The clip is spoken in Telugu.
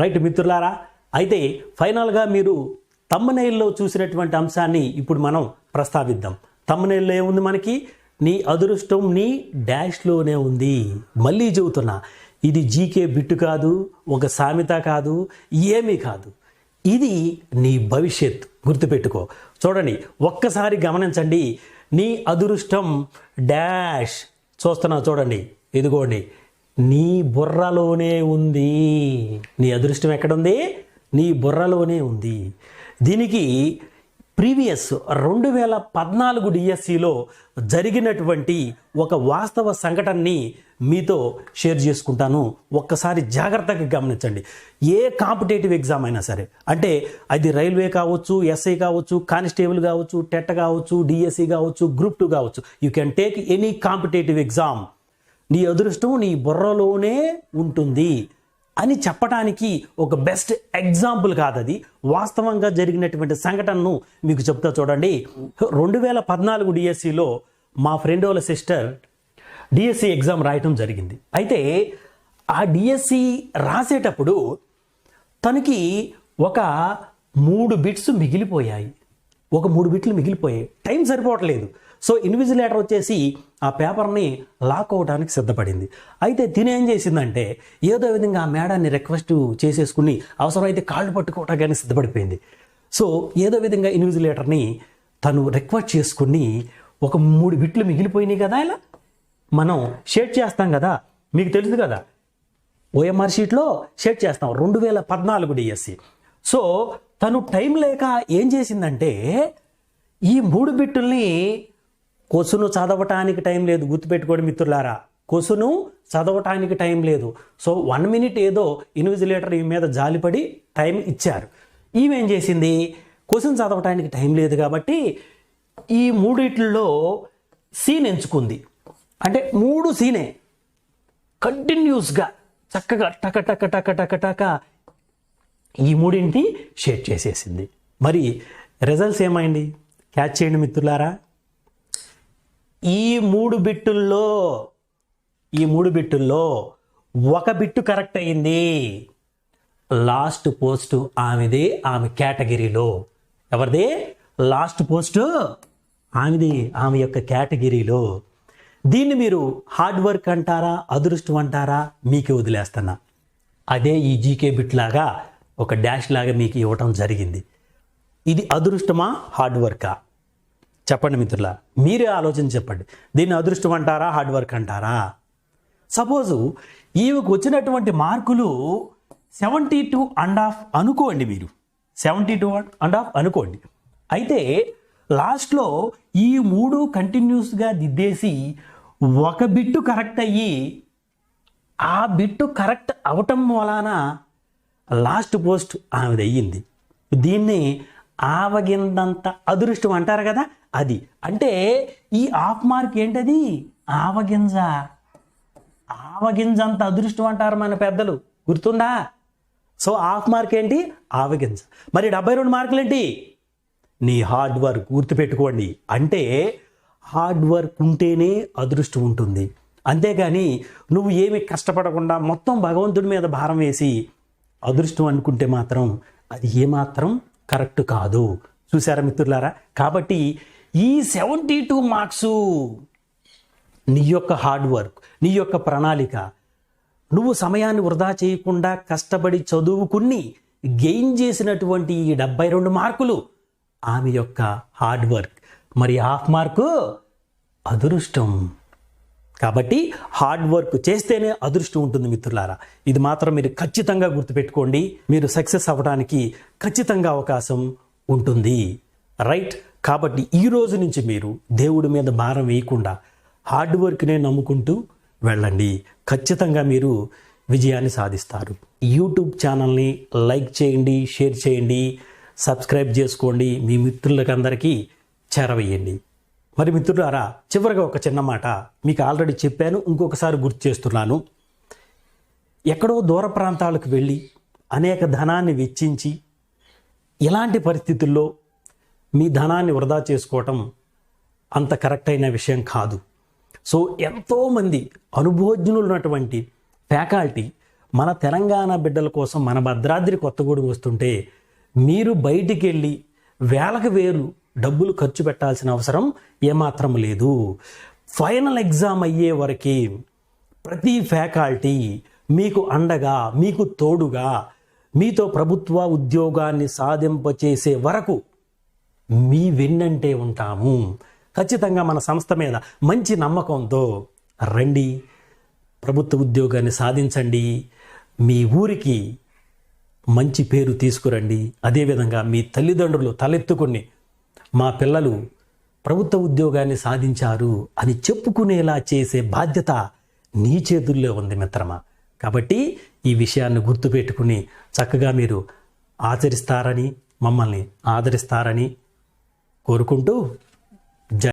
రైట్ మిత్రులారా అయితే ఫైనల్గా మీరు తమ్మనేల్లో చూసినటువంటి అంశాన్ని ఇప్పుడు మనం ప్రస్తావిద్దాం. తమ్మనేల్లో ఏముంది మనకి? నీ అదృష్టం నీ డాష్లోనే ఉంది. మళ్ళీ చెబుతున్నా ఇది జీకే బిట్టు కాదు ఒక సామెత కాదు ఏమీ కాదు. ఇది నీ భవిష్యత్. గుర్తుపెట్టుకో. చూడండి ఒక్కసారి గమనించండి. నీ అదృష్టం డాష్. చూస్తున్నా చూడండి. ఇదిగోండి. నీ బుర్రలోనే ఉంది. నీ అదృష్టం ఎక్కడుంది? నీ బుర్రలోనే ఉంది. దీనికి ప్రీవియస్ రెండు వేల పద్నాలుగు డిఎస్సిలో జరిగినటువంటి ఒక వాస్తవ సంఘటనని మీతో షేర్ చేసుకుంటాను. ఒక్కసారి జాగ్రత్తగా గమనించండి. ఏ కాంపిటేటివ్ ఎగ్జామ్ అయినా సరే అంటే అది రైల్వే కావచ్చు ఎస్ఐ కావచ్చు కానిస్టేబుల్ కావచ్చు టెట్ కావచ్చు డిఎస్సి కావచ్చు గ్రూప్ టూ కావచ్చు you can take any competitive exam నీ అదృష్టం నీ బుర్రలోనే ఉంటుంది అని చెప్పడానికి ఒక బెస్ట్ ఎగ్జాంపుల్ కాదు అది. వాస్తవంగా జరిగినటువంటి సంఘటనను మీకు చెప్తా చూడండి. రెండు వేల పద్నాలుగు డిఎస్సిలో మా ఫ్రెండ్ వాళ్ళ సిస్టర్ డిఎస్సి ఎగ్జామ్ రాయటం జరిగింది. అయితే ఆ డిఎస్సి రాసేటప్పుడు తనకి ఒక మూడు బిట్స్ మిగిలిపోయాయి. ఒక మూడు బిట్లు మిగిలిపోయాయి. టైం సరిపోవట్లేదు. సో ఇన్విజిలేటర్ వచ్చేసి ఆ పేపర్ని లాక్ అవడానికి సిద్ధపడింది. అయితే తినేం చేసిందంటే ఏదో విధంగా ఆ మేడాన్ని రిక్వెస్ట్ చేసేసుకుని అవసరమైతే కాళ్ళు పట్టుకోవటానికి సిద్ధపడిపోయింది. సో ఏదో విధంగా ఇన్విజిలేటర్ని తను రిక్వెస్ట్ చేసుకుని ఒక మూడు బిట్లు మిగిలిపోయినాయి కదా ఇలా? మనం షేర్ చేస్తాం కదా? మీకు తెలుసు కదా? ఓఎంఆర్ షీట్లో షేర్ చేస్తాం. రెండు వేల పద్నాలుగు డిఎస్సి. సో తను టైం లేక ఏం చేసిందంటే ఈ మూడు బిట్టుల్ని కొసును చదవటానికి టైం లేదు గుర్తుపెట్టుకోండి మిత్రులారా. కొసును చదవటానికి టైం లేదు. సో వన్ మినిట్ ఏదో ఇన్విజిలేటర్ ఈ మీద జాలిపడి టైం ఇచ్చారు. ఈమెం చేసింది? క్వశ్చన్ చదవటానికి టైం లేదు కాబట్టి ఈ మూడిట్లో సీన్ ఎంచుకుంది. అంటే మూడు సీనే కంటిన్యూస్గా చక్కగా టక టక టక టక టక ఈ మూడింటి షేర్ చేసేసింది. మరి రిజల్ట్స్ ఏమైంది? క్యాచ్ చేయండి మిత్రులారా. ఈ మూడు బిట్టుల్లో ఈ మూడు బిట్టుల్లో ఒక బిట్టు కరెక్ట్ అయింది లాస్ట్ పోస్ట్ ఆమెది ఆమె కేటగిరీలో. ఎవరిది? లాస్ట్ పోస్ట్ ఆమెది ఆమె యొక్క కేటగిరీలో. దీన్ని మీరు హార్డ్ వర్క్ అంటారా అదృష్టం అంటారా మీకే వదిలేస్తున్నా. అదే ఈ జీకే బిట్ లాగా ఒక డాష్ లాగా మీకు ఇవ్వటం జరిగింది. ఇది అదృష్టమా హార్డ్ వర్కా? చెప్పండి మిత్రులా మీరే ఆలోచన చెప్పండి. దీన్ని అదృష్టం అంటారా హార్డ్ వర్క్ అంటారా? సపోజు ఈమెకు వచ్చినటువంటి మార్కులు సెవెంటీ టూ అండ్ హాఫ్ అనుకోండి మీరు. సెవెంటీ టూ అండ్ హాఫ్ అనుకోండి. అయితే లాస్ట్లో ఈ మూడు కంటిన్యూస్గా దిద్దేసి ఒక బిట్టు కరెక్ట్ అయ్యి ఆ బిట్టు కరెక్ట్ అవటం వలన లాస్ట్ పోస్ట్ ఆమెది అయ్యింది దీన్ని ఆవగిందంత అదృష్టం అంటారు కదా అది. అంటే ఈ ఆఫ్ మార్క్ ఏంటది? ఆవగింజ. ఆవగింజ అంత అదృష్టం అంటారు మన పెద్దలు. గుర్తుందా? సో ఆఫ్ మార్క్ ఏంటి? ఆవగింజ. మరి డెబ్బై రెండు మార్కులు ఏంటి నీ హార్డ్ వర్క్ గుర్తుపెట్టుకోండి అంటే హార్డ్ వర్క్ ఉంటేనే అదృష్టం ఉంటుంది. అంతేగాని నువ్వు ఏమి కష్టపడకుండా మొత్తం భగవంతుడి మీద భారం వేసి అదృష్టం అనుకుంటే మాత్రం అది ఏమాత్రం కరెక్ట్ కాదు. చూసారా మిత్రులారా? కాబట్టి ఈ సెవెంటీ టూ మార్క్స్ నీ యొక్క హార్డ్ వర్క్ నీ యొక్క ప్రణాళిక నువ్వు సమయాన్ని వృధా చేయకుండా కష్టపడి చదువుకుని గెయిన్ చేసినటువంటి ఈ డెబ్బై రెండు మార్కులు ఆమె యొక్క హార్డ్ వర్క్. మరి హాఫ్ మార్కు అదృష్టం. కాబట్టి హార్డ్ వర్క్ చేస్తేనే అదృష్టం ఉంటుంది మిత్రులారా. ఇది మాత్రం మీరు ఖచ్చితంగా గుర్తుపెట్టుకోండి. మీరు సక్సెస్ అవ్వడానికి ఖచ్చితంగా అవకాశం ఉంటుంది. రైట్ కాబట్టి ఈ రోజు నుంచి మీరు దేవుడి మీద భారం వేయకుండా హార్డ్ వర్క్నే నమ్ముకుంటూ వెళ్ళండి. ఖచ్చితంగా మీరు విజయాన్ని సాధిస్తారు. యూట్యూబ్ ఛానల్ని లైక్ చేయండి షేర్ చేయండి సబ్స్క్రైబ్ చేసుకోండి. మీ మిత్రులకు అందరికీ చేరవేయండి. మరి మిత్రులారా చివరిగా ఒక చిన్న మాట మీకు ఆల్రెడీ చెప్పాను ఇంకొకసారి గుర్తు చేస్తున్నాను. ఎక్కడో దూర ప్రాంతాలకు వెళ్ళి అనేక ధనాన్ని వెచ్చించి ఇలాంటి పరిస్థితుల్లో మీ ధనాన్ని వృధా చేసుకోవటం అంత కరెక్ట్ అయిన విషయం కాదు. సో ఎంతోమంది అనుభవజ్ఞులు ఉన్నటువంటి ఫ్యాకల్టీ మన తెలంగాణ బిడ్డల కోసం మన భద్రాద్రి కొత్తగూడెం వస్తుంటే మీరు బయటికి వెళ్ళి వేలకు వేలు డబ్బులు ఖర్చు పెట్టాల్సిన అవసరం ఏమాత్రం లేదు. ఫైనల్ ఎగ్జామ్ అయ్యే వరకు ప్రతి ఫ్యాకల్టీ మీకు అండగా మీకు తోడుగా మీతో ప్రభుత్వ ఉద్యోగాన్ని సాధింపచేసే వరకు మీ వెన్నంటే ఉంటాము. ఖచ్చితంగా మన సంస్థ మీద మంచి నమ్మకంతో రండి ప్రభుత్వ ఉద్యోగాన్ని సాధించండి మీ ఊరికి మంచి పేరు తీసుకురండి. అదేవిధంగా మీ తల్లిదండ్రులు తలెత్తుకుని మా పిల్లలు ప్రభుత్వ ఉద్యోగాన్ని సాధించారు అని చెప్పుకునేలా చేసే బాధ్యత నీ చేతుల్లో ఉంది మిత్రమా. కాబట్టి ఈ విషయాన్ని గుర్తుపెట్టుకుని చక్కగా మీరు ఆచరిస్తారని మమ్మల్ని ఆదరిస్తారని కోరుకుంటూ